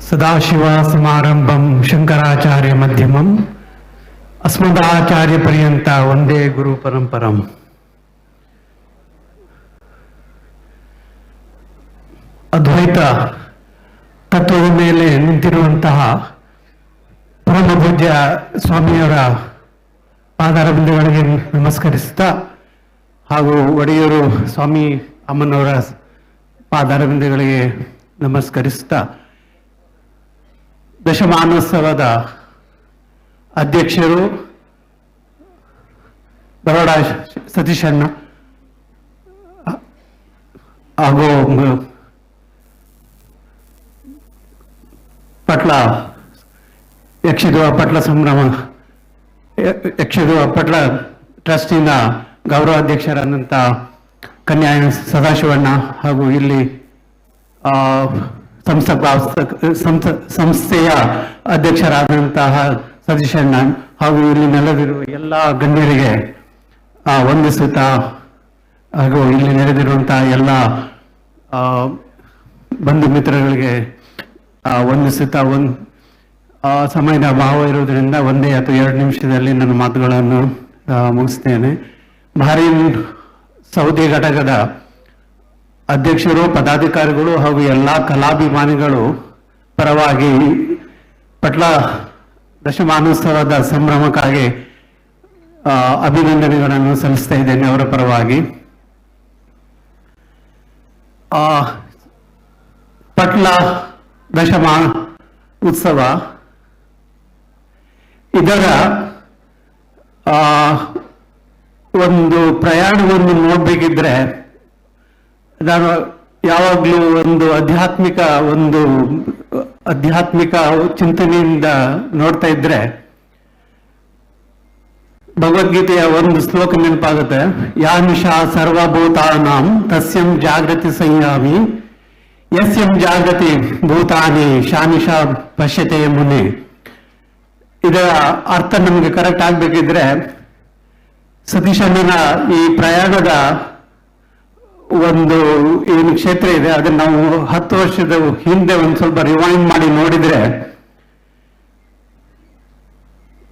ಸದಾಶಿವಸಮಾರಂಭಂ ಶಂಕರಾಚಾರ್ಯ ಮಧ್ಯಮಂ ಅಸ್ಮದಾಚಾರ್ಯ ಪರ್ಯಂತ ಒಂದೇ ಗುರು ಪರಂಪರಂ ಅದ್ವೈತ ತತ್ವದ ಮೇಲೆ ನಿಂತಿರುವಂತಹ ಪರಮ ಪೂಜ್ಯ ಸ್ವಾಮಿಯವರ ಪಾದಾರಬಿಂದುಗಳಿಗೆ ನಮಸ್ಕರಿಸ್ತಾ ಹಾಗೂ ಒಡೆಯರು ಸ್ವಾಮಿ ಅಮ್ಮನವರ ಪಾದಾರಬಿಂದುಗಳಿಗೆ ನಮಸ್ಕರಿಸ್ತಾ ದಶಮಾನೋತ್ಸವದ ಅಧ್ಯಕ್ಷರು ಬರೋಡ ಸತೀಶಣ್ಣ ಹಾಗೂ ಪಟ್ಲ ಯಕ್ಷಿದುವ ಪಟ್ಲ ಸಂಭ್ರಮ ಯಕ್ಷಿದುವ ಪಟ್ಲ ಟ್ರಸ್ಟಿನ ಗೌರವಾಧ್ಯಕ್ಷರಾದಂಥ ಕನ್ಯಾ ಸದಾಶಿವಣ್ಣ ಹಾಗೂ ಇಲ್ಲಿ ಆ, ಸಂಸ್ಥೆಯ ಅಧ್ಯಕ್ಷರಾದಂತಹ ಸತೀಶಣ್ಣ ಹಾಗೂ ಇಲ್ಲಿ ನೆಲೆದಿರುವ ಎಲ್ಲ ಗಣ್ಯರಿಗೆ ವಂದಿಸುತ್ತಾ ಹಾಗೂ ಇಲ್ಲಿ ನೆರೆದಿರುವಂತಹ ಎಲ್ಲ ಬಂಧು ಮಿತ್ರಗಳಿಗೆ ವಂದಿಸುತ್ತಾ ಒಂದು ಸಮಯದ ಅಭಾವ ಇರುವುದರಿಂದ ಒಂದೇ ಅಥವಾ ಎರಡು ನಿಮಿಷದಲ್ಲಿ ನನ್ನ ಮಾತುಗಳನ್ನು ಮುಗಿಸ್ತೇನೆ. ಭಾರಿ ಸೌದಿ ಘಟಕದ ಅಧ್ಯಕ್ಷರು ಪದಾಧಿಕಾರಿಗಳು ಹಾಗೂ ಎಲ್ಲ ಕಲಾಭಿಮಾನಿಗಳು ಪರವಾಗಿ ಪಟ್ಲ ದಶಮಾನೋತ್ಸವದ ಸಂಭ್ರಮಕ್ಕಾಗಿ ಅಭಿನಂದನೆಗಳನ್ನು ಸಲ್ಲಿಸ್ತಾ ಇದ್ದೇನೆ ಅವರ ಪರವಾಗಿ. ಆ, ಪಟ್ಲ ದಶಮ ಉತ್ಸವ ಇದರ ಒಂದು ಪ್ರಯಾಣವನ್ನು ನೋಡ್ಬೇಕಿದ್ರೆ ನಾನು ಯಾವಾಗಲೂ ಒಂದು ಆಧ್ಯಾತ್ಮಿಕ ಒಂದು ಆಧ್ಯಾತ್ಮಿಕ ಚಿಂತನೆಯಿಂದ ನೋಡ್ತಾ ಇದ್ರೆ, ಭಗವದ್ಗೀತೆಯ ಒಂದು ಶ್ಲೋಕ ನೆನಪಾಗುತ್ತೆ. ಯಾನಿಷ ಸರ್ವಭೂತಾನಾಂ ತಸ್ಯಂ ಜಾಗೃತಿ ಸಂಯಾಮಿ, ಯಸ್ಯಂ ಜಾಗೃತಿ ಭೂತಾನಿ ಶಾಮಿಷ ಪಶ್ಯತೆ ಮುನಿ. ಇದರ ಅರ್ಥ ನಮಗೆ ಕರೆಕ್ಟ್ ಆಗ್ಬೇಕಿದ್ರೆ, ಸತೀಶಣ್ಣನ ಈ ಪ್ರಯಾಣದ ಒಂದು ಏನು ಕ್ಷೇತ್ರ ಇದೆ ಅದನ್ನ ನಾವು ಹತ್ತು ವರ್ಷದ ಹಿಂದೆ ಒಂದು ಸ್ವಲ್ಪ ರಿವೈಂಡ್ ಮಾಡಿ ನೋಡಿದ್ರೆ,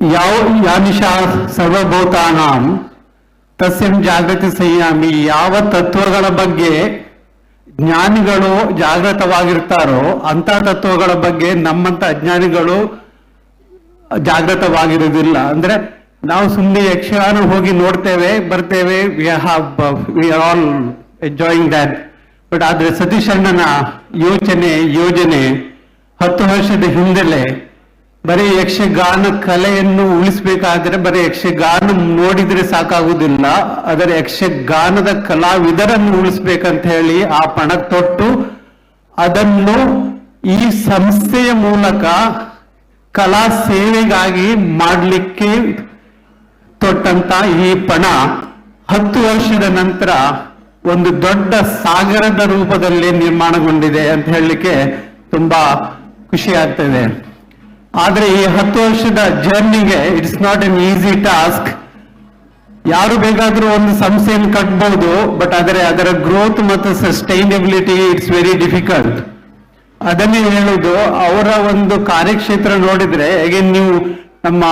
ಯಾವ ಯಾನಿಷ ಸರ್ವಭೂತಾನಾಂ ತಸ್ಯಂ ಜಾಗೃತಿ ಸಂಯಾಮಿ, ಯಾವ ತತ್ವಗಳ ಬಗ್ಗೆ ಜ್ಞಾನಿಗಳು ಜಾಗೃತವಾಗಿರ್ತಾರೋ ಅಂತ ತತ್ವಗಳ ಬಗ್ಗೆ ನಮ್ಮಂತ ಅಜ್ಞಾನಿಗಳು ಜಾಗೃತವಾಗಿರುವುದಿಲ್ಲ. ಅಂದ್ರೆ ನಾವು ಸುಮ್ಮನೆ ಯಕ್ಷಗಾನ ಹೋಗಿ ನೋಡ್ತೇವೆ, ಬರ್ತೇವೆ we we are all enjoying that but ಆದ್ರೆ ಸತೀಶ್ ಅಣ್ಣನ ಯೋಚನೆ, ಯೋಜನೆ ಹತ್ತು ವರ್ಷದ ಹಿಂದೆಲೆ ಬರೀ ಯಕ್ಷಗಾನ ಕಲೆಯನ್ನು ಉಳಿಸಬೇಕಾದ್ರೆ ಬರೀ ಯಕ್ಷಗಾನ ನೋಡಿದ್ರೆ ಸಾಕಾಗುವುದಿಲ್ಲ. ಅದರ ಯಕ್ಷಗಾನದ ಕಲಾವಿದರನ್ನು ಉಳಿಸ್ಬೇಕಂತ ಹೇಳಿ ಆ ಪಣ ತೊಟ್ಟು ಅದನ್ನು ಈ ಸಂಸ್ಥೆಯ ಮೂಲಕ ಕಲಾ ಸೇವೆಗಾಗಿ ಮಾಡಲಿಕ್ಕೆ ತೊಟ್ಟಂತ ಈ ಪಣ ಹತ್ತು ವರ್ಷದ ನಂತರ ಒಂದು ದೊಡ್ಡ ಸಾಗರದ ರೂಪದಲ್ಲಿ ನಿರ್ಮಾಣಗೊಂಡಿದೆ ಅಂತ ಹೇಳಲಿಕ್ಕೆ ತುಂಬಾ ಖುಷಿ ಆಗ್ತದೆ. ಆದ್ರೆ ಈ ಹತ್ತು ವರ್ಷದ ಜರ್ನಿಗೆ it's not an easy task ಯಾರು ಬೇಕಾದ್ರೂ ಒಂದು ಸಂಸ್ಥೆಯನ್ನು ಕಟ್ಬಹುದು ಬಟ್ ಆದರೆ ಅದರ ಗ್ರೋತ್ ಮತ್ತು ಸಸ್ಟೈನಬಿಲಿಟಿ ಇಟ್ಸ್ ವೆರಿ ಡಿಫಿಕಲ್ಟ್. ಅದನ್ನೇ ಹೇಳುದು, ಅವರ ಒಂದು ಕಾರ್ಯಕ್ಷೇತ್ರ ನೋಡಿದ್ರೆ, ಹೇಗೆ ನೀವು ನಮ್ಮ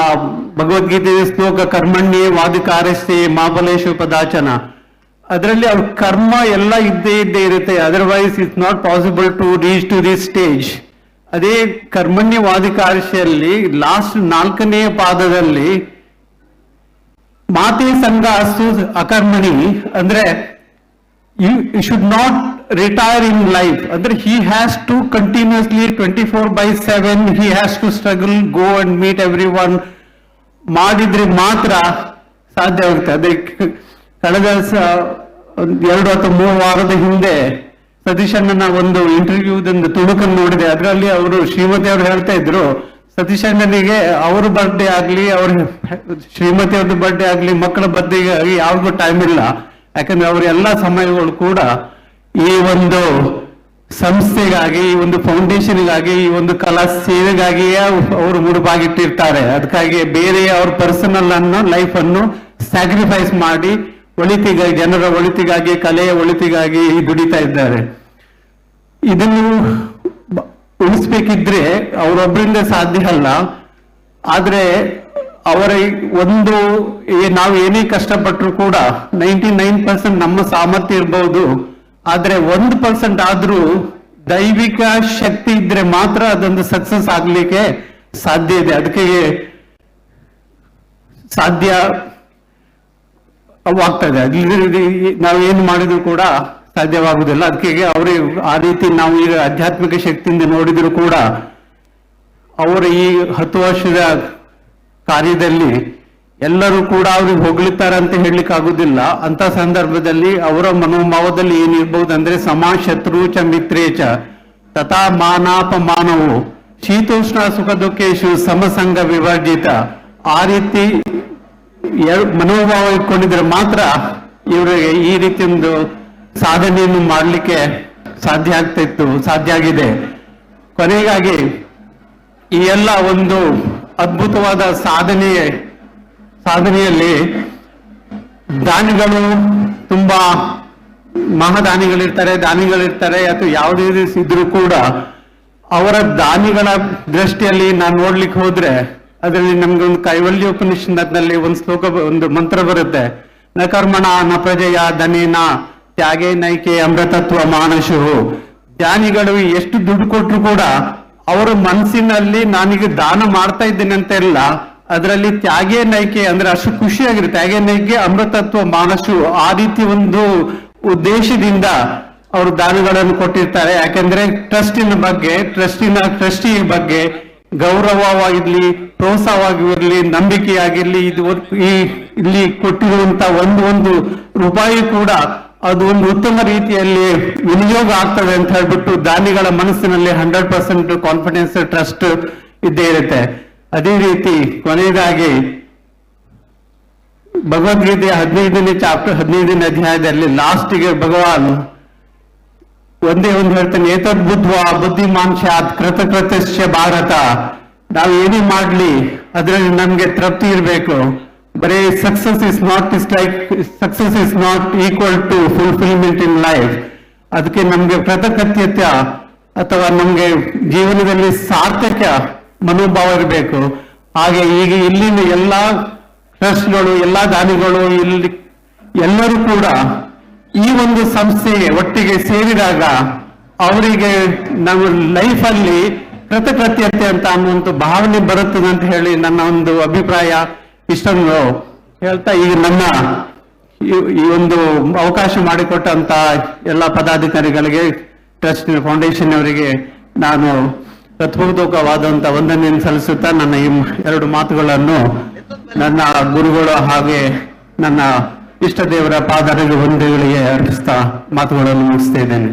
ಭಗವದ್ಗೀತೆ ಶ್ಲೋಕ ಕರ್ಮಣ್ಯೇ ವಾದಿಕಾರಸ್ತೆ ಮಾಬಲೇಶು ಪದಾಚನ ಅದರಲ್ಲಿ ಅವ್ರ ಕರ್ಮ ಎಲ್ಲ ಇದ್ದೇ ಇದ್ದೇ ಇರುತ್ತೆ. Otherwise it's not possible to reach to this stage ಅದೇ ಕರ್ಮಣ್ಯ ವಾದಿಕಾರಶಿಯಲ್ಲಿ ಲಾಸ್ಟ್ ನಾಲ್ಕನೆಯ ಪಾದದಲ್ಲಿ ಮಾತೆ ಸಂಘ ಅಸ್ತು ಅಕರ್ಮಣಿ ಅಂದ್ರೆ you should not retire in life ಅಂದ್ರೆ he has to continuously twenty four by seven he has to struggle go and meet everyone ಮಾಡಿದ್ರೆ ಮಾತ್ರ ಸಾಧ್ಯ ಆಗುತ್ತೆ. ಅದಕ್ಕೆ ಕಳೆದ ಒಂದ್ ಎರಡು ಅಥವಾ ಮೂರು ವಾರದ ಹಿಂದೆ ಸತೀಶಣ್ಣನ ಒಂದು ಇಂಟರ್ವ್ಯೂದಿಂದ ತುಣುಕನ್ನು ನೋಡಿದೆ. ಅದರಲ್ಲಿ ಅವರು ಶ್ರೀಮತಿ ಅವರು ಹೇಳ್ತಾ ಇದ್ರು ಸತೀಶಣ್ಣನಿಗೆ ಅವ್ರ ಬರ್ಡೇ ಆಗ್ಲಿ, ಅವ್ರ ಶ್ರೀಮತಿ ಅವ್ರದ್ದು ಬರ್ಡೇ ಆಗ್ಲಿ, ಮಕ್ಕಳ ಬರ್ಡೇ ಆಗಿ ಯಾವಾಗೂ ಟೈಮ್ ಇಲ್ಲ. ಯಾಕಂದ್ರೆ ಅವ್ರ ಎಲ್ಲಾ ಸಮಯಗಳು ಕೂಡ ಈ ಒಂದು ಸಂಸ್ಥೆಗಾಗಿ, ಈ ಒಂದು ಫೌಂಡೇಶನ್ಗಾಗಿ ಈ ಒಂದು ಕಲಾ ಸೇವೆಗಾಗಿಯೇ ಅವರು ಮುಡುಪಾಗಿಟ್ಟಿರ್ತಾರೆ. ಅದಕ್ಕಾಗಿ ಬೇರೆ ಅವ್ರ ಪರ್ಸನಲ್ ಅನ್ನು ಲೈಫ್ ಅನ್ನು ಸ್ಯಾಕ್ರಿಫೈಸ್ ಮಾಡಿ ಒಳಿತಿಗಾಗಿ, ಜನರ ಒಳಿತಿಗಾಗಿ, ಕಲೆಯ ಒಳಿತಿಗಾಗಿ ದುಡಿತಾ ಇದ್ದಾರೆ. ಇದನ್ನು ಉಳಿಸ್ಬೇಕಿದ್ರೆ ಅವರೊಬ್ಬರಿಂದ ಸಾಧ್ಯ ಅಲ್ಲ. ಆದ್ರೆ ಅವರ ಒಂದು ನಾವು ಏನೇ ಕಷ್ಟಪಟ್ಟರು ಕೂಡ ನೈಂಟಿ ನೈನ್ ಪರ್ಸೆಂಟ್ ನಮ್ಮ ಸಾಮರ್ಥ್ಯ ಇರಬಹುದು ಆದರೆ ಒಂದು ಪರ್ಸೆಂಟ್ ಆದ್ರೂ ದೈವಿಕ ಶಕ್ತಿ ಇದ್ರೆ ಮಾತ್ರ ಅದೊಂದು ಸಕ್ಸಸ್ ಆಗ್ಲಿಕ್ಕೆ ಸಾಧ್ಯ ಇದೆ. ಅದಕ್ಕೆ ಸಾಧ್ಯ ಆಗ್ತದೆ. ಇದೆ ನಾವು ಏನು ಮಾಡಿದ್ರು ಕೂಡ ಸಾಧ್ಯವಾಗುದಿಲ್ಲ ಅದಕ್ಕೆ ಅವರೇ ಆ ರೀತಿ ನಾವು ಈಗ ಆಧ್ಯಾತ್ಮಿಕ ಶಕ್ತಿಯಿಂದ ನೋಡಿದ್ರು ಕೂಡ ಅವರ ಈ ಹತ್ತು ವರ್ಷದ ಕಾರ್ಯದಲ್ಲಿ ಎಲ್ಲರೂ ಕೂಡ ಅವ್ರಿಗೆ ಹೊಗಳುತ್ತಾರೆ ಅಂತ ಹೇಳಲಿಕ್ಕೆ ಆಗುದಿಲ್ಲ ಅಂತ ಸಂದರ್ಭದಲ್ಲಿ ಅವರ ಮನೋಭಾವದಲ್ಲಿ ಏನಿರ್ಬಹುದು ಅಂದ್ರೆ ಸಮಾ ಶತ್ರು ಚ ಮಿತ್ರೇ ಚ ತಥಾ ಮಾನಾಪಮಾನವು. ಶೀತೋಷ್ಣ ಸುಖ ದುಃಖೇಶು ಸಮಸಂಗ ವಿವರ್ಜಿತ. ಆ ರೀತಿ ಎರ್- ಮನೋಭಾವ ಇಟ್ಕೊಂಡಿದ್ರೆ ಮಾತ್ರ ಇವರಿಗೆ ಈ ರೀತಿ ಒಂದು ಸಾಧನೆಯನ್ನು ಮಾಡಲಿಕ್ಕೆ ಸಾಧ್ಯ ಆಗ್ತಿತ್ತು ಸಾಧ್ಯ ಆಗಿದೆ. ಕೊನೆಗಾಗಿ ಈ ಎಲ್ಲ ಒಂದು ಅದ್ಭುತವಾದ ಸಾಧನೆ ಸಾಧನೆಯಲ್ಲಿ ದಾನಿಗಳು ತುಂಬಾ ಮಹಾದಾನಿಗಳಿರ್ತಾರೆ, ದಾನಿಗಳಿರ್ತಾರೆ, ಅಥವಾ ಯಾವುದೇ ಇದ್ರೂ ಕೂಡ ಅವರ ದಾನಿಗಳ ದೃಷ್ಟಿಯಲ್ಲಿ ನಾನು ನೋಡ್ಲಿಕ್ಕೆ ಹೋದ್ರೆ ಅದರಲ್ಲಿ ನಮ್ಗೆ ಒಂದು ಕೈವಲ್ಯ ಉಪನಿಷತ್ನಲ್ಲಿ ಒಂದು ಶ್ಲೋಕ ಒಂದು ಮಂತ್ರ ಬರುತ್ತೆ. ನ ಕರ್ಮಣ ನ ಪ್ರಜೆಯ ಧನೇನ ತ್ಯಾಗೇ ನೈಕೆ ಅಮೃತತ್ವ ಮಾನಸು ಜ್ಞಾನಿಗಳು ಎಷ್ಟು ದುಡ್ಡು ಕೊಟ್ರು ಕೂಡ ಅವರ ಮನಸ್ಸಿನಲ್ಲಿ ನಾನೀಗ ದಾನ ಮಾಡ್ತಾ ಇದ್ದೇನೆ ಅಂತ ಇಲ್ಲ. ಅದರಲ್ಲಿ ತ್ಯಾಗೇ ನೈಕೆ ಅಂದ್ರೆ ಅಷ್ಟು ಖುಷಿಯಾಗಿರುತ್ತೆ. ತ್ಯಾಗೇ ನೈಕೆ ಅಮೃತತ್ವ ಮಾನಸು ಆ ರೀತಿ ಒಂದು ಉದ್ದೇಶದಿಂದ ಅವರು ದಾನಗಳನ್ನು ಕೊಟ್ಟಿರ್ತಾರೆ. ಯಾಕಂದ್ರೆ ಟ್ರಸ್ಟಿನ ಬಗ್ಗೆ ಟ್ರಸ್ಟಿನ ಟ್ರಸ್ಟಿ ಬಗ್ಗೆ ಗೌರವವಾಗಿರ್ಲಿ, ಪ್ರೋತ್ಸಾಹವಾಗಿರ್ಲಿ, ನಂಬಿಕೆಯಾಗಿರಲಿ, ಇದು ಈ ಇಲ್ಲಿ ಕೊಟ್ಟಿರುವಂತ ಒಂದು ಒಂದು ರೂಪಾಯಿ ಕೂಡ ಅದು ಒಂದು ಉತ್ತಮ ರೀತಿಯಲ್ಲಿ ವಿನಿಯೋಗ ಆಗ್ತದೆ ಅಂತ ಹೇಳ್ಬಿಟ್ಟು ದಾನಿಗಳ ಮನಸ್ಸಿನಲ್ಲಿ ಹಂಡ್ರೆಡ್ ಪರ್ಸೆಂಟ್ ಕಾನ್ಫಿಡೆನ್ಸ್ ಟ್ರಸ್ಟ್ ಇದ್ದೇ ಇರುತ್ತೆ. ಅದೇ ರೀತಿ ಕೊನೆಯದಾಗಿ ಭಗವದ್ಗೀತೆಯ ಹದಿನೈದನೇ ಚಾಪ್ಟರ್ ಹದಿನೈದನೇ ಅಧ್ಯಾಯದಲ್ಲಿ ಲಾಸ್ಟ್ಗೆ ಭಗವಾನ್ ಒಂದೇ ಒಂದು ಹೇಳ್ತೇನೆ, ಏತದ್ ಬುದ್ಧ್ವ ಬುದ್ಧಿಮಾನ್ ಸ್ಯಾತ್ ಕೃತಕೃತ್ಯ ಭಾರತ. ನಾವು ಏನೇ ಮಾಡ್ಲಿ, ಅದರಲ್ಲಿ ನಮ್ಗೆ ತೃಪ್ತಿ ಇರಬೇಕು. ಬರೀ success is not is like success is not equal to fulfilment in life ಅದಕ್ಕೆ ನಮ್ಗೆ ಕೃತಕೃತ್ಯತ್ಯ ಅಥವಾ ನಮ್ಗೆ ಜೀವನದಲ್ಲಿ ಸಾರ್ಥಕ ಮನೋಭಾವ ಇರಬೇಕು. ಹಾಗೆ ಈಗ ಇಲ್ಲಿನ ಎಲ್ಲಾ ಟ್ರಸ್ಟ್ಗಳು ಎಲ್ಲಾ ದಾನಿಗಳು, ಇಲ್ಲಿ ಎಲ್ಲರೂ ಕೂಡ ಈ ಒಂದು ಸಂಸ್ಥೆ ಒಟ್ಟಿಗೆ ಸೇರಿದಾಗ ಅವರಿಗೆ ನಮ್ಮ ಲೈಫಲ್ಲಿ ಕೃತಕೃತ್ಯತೆ ಅಂತ ಅನ್ನುವಂಥ ಭಾವನೆ ಬರುತ್ತದೆ ಅಂತ ಹೇಳಿ ನನ್ನ ಒಂದು ಅಭಿಪ್ರಾಯ. ಇಷ್ಟೊಂದು ಹೇಳ್ತಾ ಈಗ ನನ್ನ ಈ- ಈ ಒಂದು ಅವಕಾಶ ಮಾಡಿಕೊಟ್ಟಂತ ಎಲ್ಲ ಪದಾಧಿಕಾರಿಗಳಿಗೆ ಟ್ರಸ್ಟ್ ಫೌಂಡೇಶನ್ ಅವರಿಗೆ ನಾನು ಹೃತ್ಪೂರ್ವಕವಾದಂತ ವಂದನೆಯನ್ನು ಸಲ್ಲಿಸುತ್ತಾ ನನ್ನ ಈ ಎರಡು ಮಾತುಗಳನ್ನು ನನ್ನ ಗುರುಗಳು ಹಾಗೆ ನನ್ನ ಇಷ್ಟ ದೇವರ ಪಾದರಿಗೆ ವಂದನೆಗಳಿಗೆ ಅರ್ಪಿಸ್ತಾ ಮಾತುಗಳನ್ನು ಮುಗಿಸ್ತಾ ಇದ್ದೇನೆ.